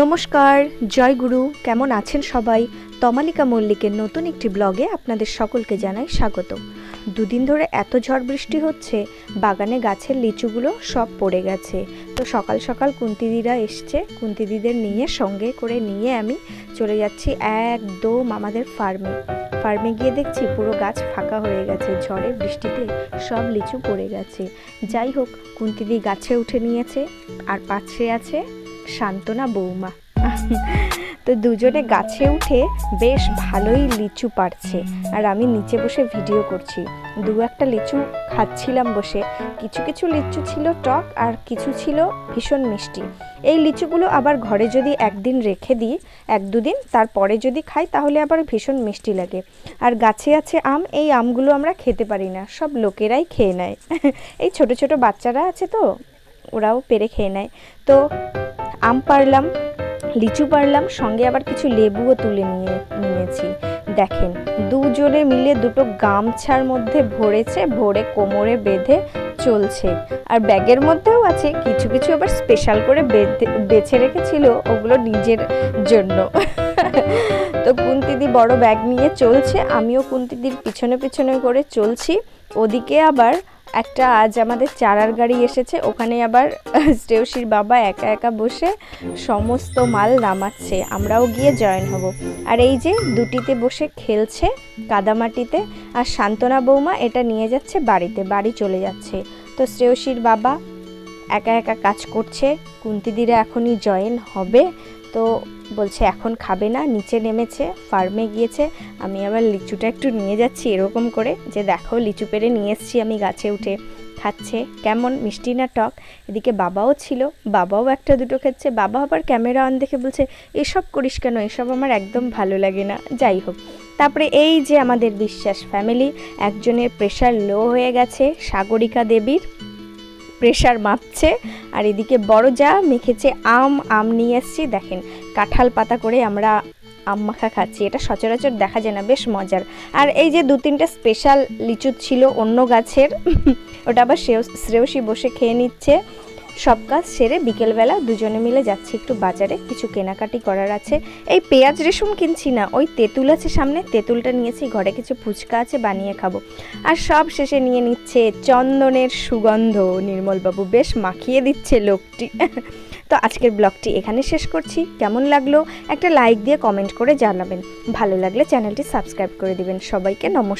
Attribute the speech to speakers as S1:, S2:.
S1: নমস্কার, জয় গুরু, কেমন আছেন সবাই? তমালিকা মল্লিকের নতুন একটি ব্লগে আপনাদের সকলকে জানাই স্বাগত দুদিন ধরে এত ঝড় বৃষ্টি হচ্ছে, বাগানে গাছের লিচুগুলো সব পড়ে গেছে। তো সকাল সকাল কুন্তিদিরা এসছে, কুন্তিদিদের নিয়ে, সঙ্গে করে নিয়ে আমি চলে যাচ্ছি একদম আমাদের ফার্মে। ফার্মে গিয়ে দেখছি পুরো গাছ ফাঁকা হয়ে গেছে, ঝড়ে বৃষ্টিতে সব লিচু পড়ে গেছে। যাই হোক, কুন্তিদি গাছে উঠে নিয়েছে, আর পাশে আছে শান্তনা বৌমা। তো দুজনে গাছে উঠে বেশ ভালোই লিচু পারছে আর আমি নিচে বসে ভিডিও করছি। দু একটা লিচু খাচ্ছিলাম বসে। কিছু কিছু লিচু ছিল টক আর কিছু ছিল ভীষণ মিষ্টি। এই লিচুগুলো আবার ঘরে যদি একদিন রেখে দিই, এক দুদিন তারপরে যদি খাই, তাহলে আবার ভীষণ মিষ্টি লাগে। আর গাছে আছে আম, এই আমগুলো আমরা খেতে পারি না। সব লোকেরাই খেয়ে নেয়। এই ছোট ছোট বাচ্চারা আছে তো, ওরাও পেরে খেয়ে নেয়। তো আম পারলাম, লিচু পারলাম, সঙ্গে আবার কিছু লেবুও তুলে নিয়ে, নিয়েছি। দেখেন, দুজনে মিলে দুটো গামছার মধ্যে ভরেছে, ভরে কোমরে বেঁধে চলছে। আর ব্যাগের মধ্যেও আছে, কিছু কিছু আবার স্পেশাল করে বেঁধে, বেছে রেখেছিল, ওগুলো নিজের জন্য। তো কুন্তিদি বড় ব্যাগ নিয়ে চলছে, আমিও কুন্তিদির পিছনে পিছনে করে চলছি। ওদিকে আবার একটা আজ আমাদের চারার গাড়ি এসেছে, ওখানে আবার শ্রেয়সীর বাবা একা একা বসে সমস্ত মাল নামাচ্ছে, আমরাও গিয়ে জয়েন হব। আর এই যে দুটিতে বসে খেলছে কাদামাটিতে, আর শান্তনা বৌমা এটা নিয়ে যাচ্ছে বাড়িতে, বাড়ি চলে যাচ্ছে। তো শ্রেয়সীর বাবা একা একা কাজ করছে, কুন্তিদিরা এখনই জয়েন হবে তো বলছে, এখন খাবে না। নিচে নেমেছে ফার্মে গিয়েছে। আমি আবার লিচুটা একটু নিয়ে যাচ্ছি এরকম করে যে, দেখো, লিচু পেরে নিয়ে এসছি আমি গাছে উঠে। খাচ্ছে। কেমন? মিষ্টি না টক? এদিকে বাবাও ছিল, বাবাও একটা দুটো খাচ্ছে। বাবা আবার ক্যামেরা অন দেখে বলছে, এসব করিস কেন? এসব আমার একদম ভালো লাগে না। যাই হোক, তারপরে এই যে আমাদের বিশ্বাস ফ্যামিলি একজনের প্রেশার লো হয়ে গেছে, সাগরিকা দেবীর। প্রেশার মাপছে, আর এদিকে বড় যা মেখেছে আম আম নিয়ে এসছি দেখেন, কাঁঠাল পাতা করে আমরা আম মাখা খাচ্ছি, এটা সচরাচর দেখা যায় না, বেশ মজার। আর এই যে দু তিনটা স্পেশাল লিচু ছিল অন্য গাছের, ওটা আবার শ্রেয়স- শ্রেয়সী বসে খেয়ে নিচ্ছে। সব কাজ সেরে বিকেলবেলা দুজনে মিলে যাচ্ছি একটু বাজারে। কিছু কেনাকাটি করার আছে। এই পেঁয়াজ রেশম কিনছি না, ওই তেঁতুল আছে সামনে, তেঁতুলটা নিয়েছি, ঘরে কিছু ফুচকা আছে, বানিয়ে খাব। আর সব শেষে নিয়ে নিচ্ছে চন্দনের সুগন্ধ, নির্মলবাবু বেশ মাখিয়ে দিচ্ছে লোকটি। তো আজকের ব্লগটি এখানে শেষ করছি। কেমন লাগল একটা লাইক দিয়ে কমেন্ট করে জানাবেন। ভালো লাগলে চ্যানেলটি সাবস্ক্রাইব করে দিবেন। সবাইকে নমস্কার।